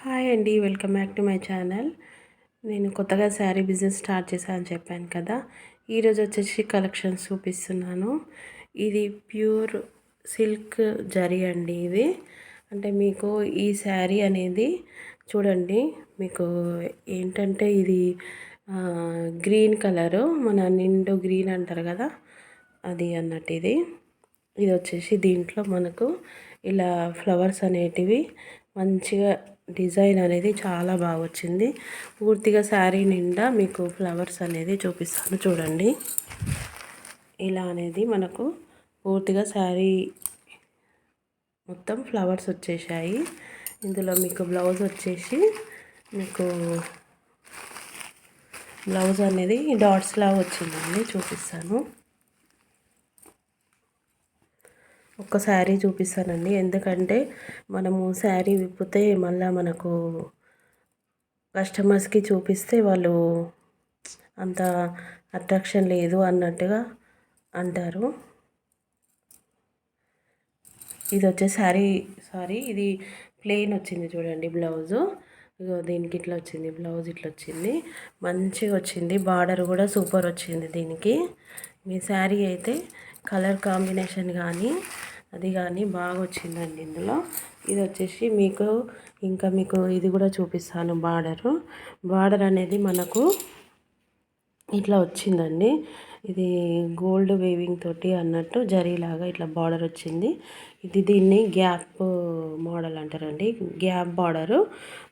Hi అండి welcome back to my channel. నేను కొత్తగా శారీ బిజినెస్ స్టార్ట్ చేశానని చెప్పాను కదా. ఈరోజు వచ్చేసి కలెక్షన్స్ చూపిస్తున్నాను. ఇది ప్యూర్ సిల్క్ జరీ అండి ఇది. అంటే మీకు ఈ శారీ అనేది చూడండి మీకు ఏంటంటే ఇది గ్రీన్ కలరు మన నిండు గ్రీన్ అంటారు కదా అది అన్నట్టు ఇది. ఇది వచ్చేసి దీంట్లో మనకు ఇలా ఫ్లవర్స్ అనేటివి మంచిగా డిజైన్ అనేది చాలా బాగా వచ్చింది. పూర్తిగా శారీ నిండా మీకు ఫ్లవర్స్ అనేది చూపిస్తాను చూడండి. ఇలా అనేది మనకు పూర్తిగా శారీ మొత్తం ఫ్లవర్స్ వచ్చేసాయి. ఇందులో మీకు బ్లౌజ్ వచ్చేసి మీకు బ్లౌజ్ అనేది డాట్స్లా వచ్చిందండి చూపిస్తాను. ఒక శారీ చూపిస్తానండి. ఎందుకంటే మనము శారీ విప్పితే మళ్ళీ మనకు కస్టమర్స్కి చూపిస్తే వాళ్ళు అంత అట్రాక్షన్ లేదు అన్నట్టుగా అంటారు. ఇది వచ్చే శారీ సారీ ఇది ప్లెయిన్ వచ్చింది చూడండి బ్లౌజు ఇగో దీనికి ఇట్లా వచ్చింది బ్లౌజ్ ఇట్లా వచ్చింది. మంచిగా వచ్చింది. బార్డర్ కూడా సూపర్ వచ్చింది దీనికి. మీ శారీ అయితే కలర్ కాంబినేషన్ కానీ అది కానీ బాగా వచ్చిందండి ఇందులో. ఇది వచ్చేసి మీకు ఇంకా మీకు ఇది కూడా చూపిస్తాను బార్డరు. బార్డర్ అనేది మనకు ఇట్లా వచ్చిందండి. ఇది గోల్డ్ వేవింగ్ తోటి అన్నట్టు జరీలాగా ఇట్లా బార్డర్ వచ్చింది. ఇది దీన్ని గ్యాప్ మోడల్ అంటారండి. Gap border.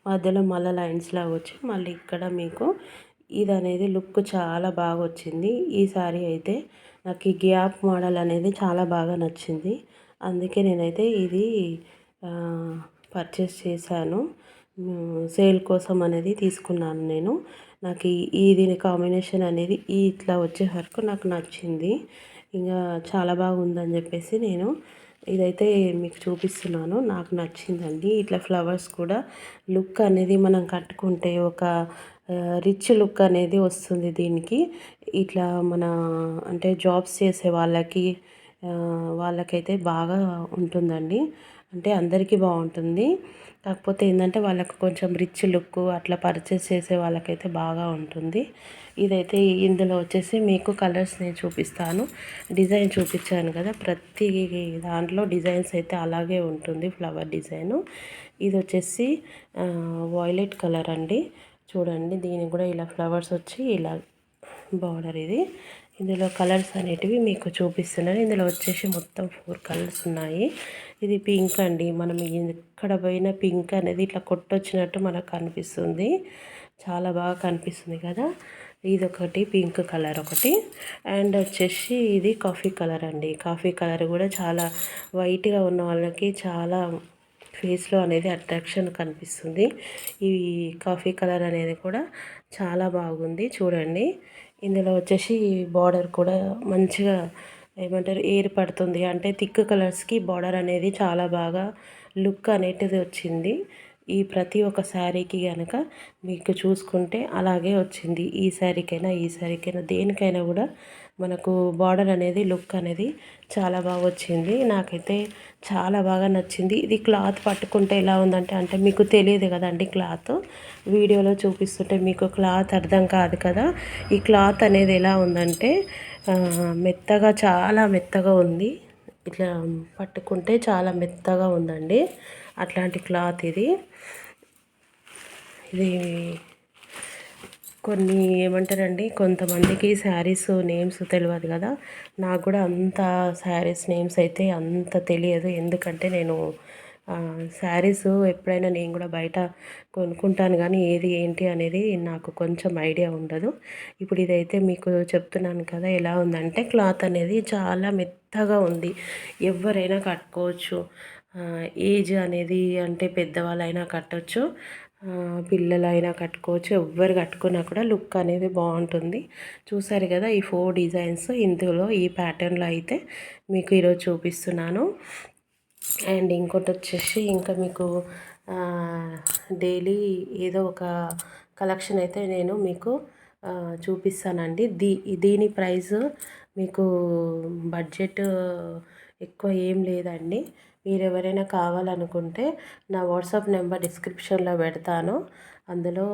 మధ్యలో మళ్ళీ లైన్స్ లాగా వచ్చి మళ్ళీ ఇక్కడ మీకు ఇది అనేది లుక్ చాలా బాగా వచ్చింది ఈ అయితే నాకు ఈ గ్యాప్ మోడల్ అనేది చాలా బాగా నచ్చింది. అందుకే నేనైతే ఇది పర్చేస్ చేశాను. సేల్ కోసం అనేది తీసుకున్నాను నేను. నాకు ఈ దీని కాంబినేషన్ అనేది ఈ ఇట్లా వచ్చే వరకు నాకు నచ్చింది. ఇంకా చాలా బాగుందని చెప్పేసి నేను ఇదైతే మీకు చూపిస్తున్నాను. నాకు నచ్చిందండి. ఇట్లా ఫ్లవర్స్ కూడా లుక్ అనేది మనం కట్టుకుంటే ఒక రిచ్ లుక్ అనేది వస్తుంది దీనికి. ఇట్లా మన అంటే జాబ్స్ చేసే వాళ్ళకి వాళ్ళకైతే బాగా ఉంటుందండి. అంటే అందరికీ బాగుంటుంది. కాకపోతే ఏంటంటే వాళ్ళకు కొంచెం రిచ్ లుక్ అట్లా పర్చేస్ చేసే వాళ్ళకైతే బాగా ఉంటుంది. ఇదైతే ఇందులో వచ్చేసి మీకు కలర్స్ నేను చూపిస్తాను. డిజైన్ చూపించాను కదా ప్రతి దాంట్లో డిజైన్స్ అయితే అలాగే ఉంటుంది ఫ్లవర్ డిజైను ఇది వచ్చేసి వాయిలెట్ కలర్ అండి. చూడండి దీనికి కూడా ఇలా ఫ్లవర్స్ వచ్చి ఇలా బార్డర్ ఇది. ఇందులో కలర్స్ అనేటివి మీకు చూపిస్తున్నాను. ఇందులో వచ్చేసి మొత్తం ఫోర్ కలర్స్ ఉన్నాయి. ఇది పింక్ అండి. మనం ఎక్కడ పోయినా పింక్ అనేది ఇట్లా కొట్టొచ్చినట్టు మనకు కనిపిస్తుంది. చాలా బాగా కనిపిస్తుంది కదా. ఇది ఒకటి పింక్ కలర్ ఒకటి. అండ్ వచ్చేసి ఇది కాఫీ కలర్ అండి. కాఫీ కలర్ కూడా చాలా వైట్గా ఉన్న వాళ్ళకి చాలా ఫేస్లో అనేది అట్రాక్షన్ కనిపిస్తుంది. ఈ కాఫీ కలర్ అనేది కూడా చాలా బాగుంది. చూడండి. ఇందులో వచ్చేసి బార్డర్ కూడా మంచిగా ఏమంటారు? ఏర్పడుతుంది. అంటే థిక్ కలర్స్కి బార్డర్ అనేది చాలా బాగా లుక్ అనేటిది వచ్చింది. ఈ ప్రతి ఒక్క శారీకి కనుక మీకు చూసుకుంటే అలాగే వచ్చింది. ఈ శారీకైనా ఈ శారీకైనా దేనికైనా కూడా మనకు బార్డర్ అనేది లుక్ అనేది చాలా బాగా వచ్చింది. నాకైతే చాలా బాగా నచ్చింది. ఇది క్లాత్ పట్టుకుంటే ఎలా ఉందంటే అంటే మీకు తెలియదు కదండి క్లాత్. వీడియోలో చూపిస్తుంటే మీకు క్లాత్ అర్థం కాదు కదా. ఈ క్లాత్ అనేది ఎలా ఉందంటే మెత్తగా చాలా మెత్తగా ఉంది. ఇట్లా పట్టుకుంటే చాలా మెత్తగా ఉందండి. అట్లాంటి క్లాత్ ఇది. ఇది కొన్ని ఏమంటారండి కొంతమందికి శారీస్ నేమ్స్ తెలియదు కదా. నాకు కూడా అంత శారీస్ నేమ్స్ అయితే అంత తెలియదు. ఎందుకంటే నేను శారీస్ ఎప్పుడైనా నేను కూడా బయట కొనుక్కుంటాను కానీ ఏది ఏంటి అనేది నాకు కొంచెం ఐడియా ఉండదు. ఇప్పుడు ఇదైతే మీకు చెప్తున్నాను కదా ఎలా ఉందంటే క్లాత్ అనేది చాలా మెత్తగా ఉంది. ఎవరైనా కట్టుకోవచ్చు. ఏజ్ అనేది అంటే పెద్దవాళ్ళైనా కట్టచ్చు పిల్లలైనా కట్టుకోవచ్చు ఎవ్వరు కట్టుకున్నా కూడా లుక్ అనేది బాగుంటుంది. చూసారు కదా ఈ ఫోర్ డిజైన్స్ ఇందులో ఈ ప్యాటర్న్లో అయితే మీకు ఈరోజు చూపిస్తున్నాను. అండ్ ఇంకోటి వచ్చేసి ఇంకా మీకు డైలీ ఏదో ఒక కలెక్షన్ అయితే నేను మీకు చూపిస్తానండి. దీ దీని ప్రైస్ మీకు బడ్జెట్ ఎక్కువ ఏం లేదండి. మీరెవరైనా కావాలనుకుంటే నా వాట్సాప్ నెంబర్ డిస్క్రిప్షన్లో పెడతాను. అందులో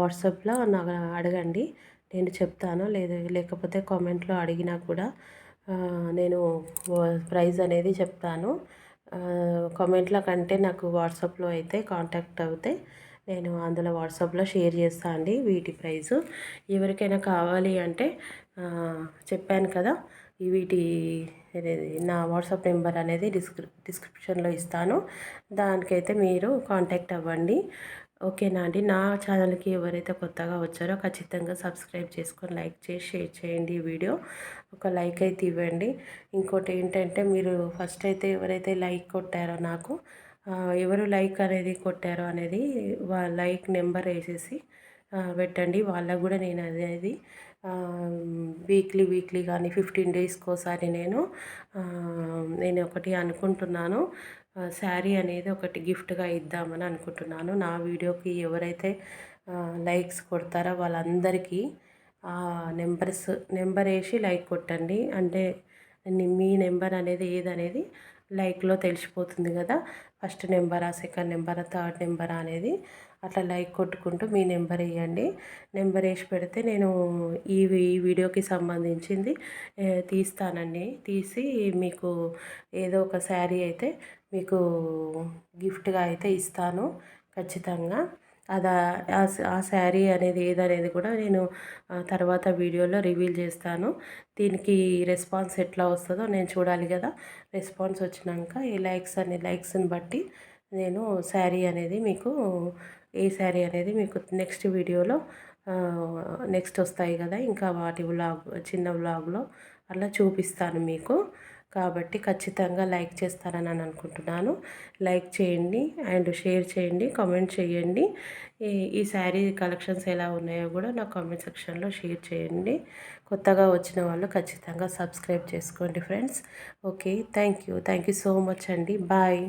వాట్సాప్లో నాకు అడగండి. నేను చెప్తాను. లేదు లేకపోతే కామెంట్లో అడిగినా కూడా నేను ప్రైస్ అనేది చెప్తాను. కామెంట్ల కంటే నాకు వాట్సాప్లో అయితే కాంటాక్ట్ అవుతే నేను అందులో వాట్సాప్లో షేర్ చేస్తాను అండి వీటి ప్రైజు. ఎవరికైనా కావాలి అంటే చెప్పాను కదా వీటి నా వాట్సాప్ నెంబర్ అనేది డిస్క్రి డిస్క్రిప్షన్లో ఇస్తాను. దానికైతే మీరు కాంటాక్ట్ అవ్వండి. ఓకేనా అండి? నా ఛానల్కి ఎవరైతే కొత్తగా వచ్చారో ఖచ్చితంగా సబ్స్క్రైబ్ చేసుకొని లైక్ చేసి షేర్ చేయండి ఈ వీడియో. ఒక లైక్ అయితే ఇవ్వండి. ఇంకోటి ఏంటంటే మీరు ఫస్ట్ అయితే ఎవరైతే లైక్ కొట్టారో నాకు ఎవరు లైక్ అనేది కొట్టారో అనేది వా లైక్ నెంబర్ వేసేసి పెట్టండి. వాళ్ళకు కూడా నేను అనేది వీక్లీ వీక్లీ కానీ ఫిఫ్టీన్ డేస్కి ఒకసారి నేను నేను ఒకటి అనుకుంటున్నాను. శారీ అనేది ఒకటి గిఫ్ట్గా ఇద్దామని అనుకుంటున్నాను. నా వీడియోకి ఎవరైతే లైక్స్ కొడతారో వాళ్ళందరికీ నెంబర్స్ నెంబర్ వేసి లైక్ కొట్టండి. అంటే మీ నెంబర్ అనేది ఏదనేది లైక్లో తెలిసిపోతుంది కదా. ఫస్ట్ నెంబరా సెకండ్ నెంబరా థర్డ్ నెంబరా అనేది అట్లా లైక్ కొట్టుకుంటూ మీ నెంబర్ వేయండి నెంబర్ వేసి పెడితే నేను ఈ ఈ వీడియోకి సంబంధించింది తీస్తానండి. తీసి మీకు ఏదో ఒక శారీ అయితే మీకు గిఫ్ట్గా అయితే ఇస్తాను ఖచ్చితంగా. అది ఆ శారీ అనేది ఏదనేది కూడా నేను తర్వాత వీడియోలో రివీల్ చేస్తాను. దీనికి రెస్పాన్స్ ఎట్లా వస్తుందో నేను చూడాలి కదా. రెస్పాన్స్ వచ్చినాక ఈ లైక్స్ అనే లైక్స్ని బట్టి నేను శారీ అనేది మీకు ఏ శారీ అనేది మీకు నెక్స్ట్ వీడియోలో నెక్స్ట్ వస్తాయి కదా. ఇంకా వాటి వ్లాగ్ చిన్న వ్లాగ్లో అలా చూపిస్తాను మీకు. కాబట్టి ఖచ్చితంగా లైక్ చేస్తారని అని అనుకుంటున్నాను. లైక్ చేయండి అండ్ షేర్ చేయండి కామెంట్ చేయండి. ఈ ఈ శారీ కలెక్షన్స్ ఎలా ఉన్నాయో కూడా నా కామెంట్ సెక్షన్లో షేర్ చేయండి. కొత్తగా వచ్చిన వాళ్ళు ఖచ్చితంగా సబ్స్క్రైబ్ చేసుకోండి friends. Okay thank you. Thank you so much అండి. బాయ్.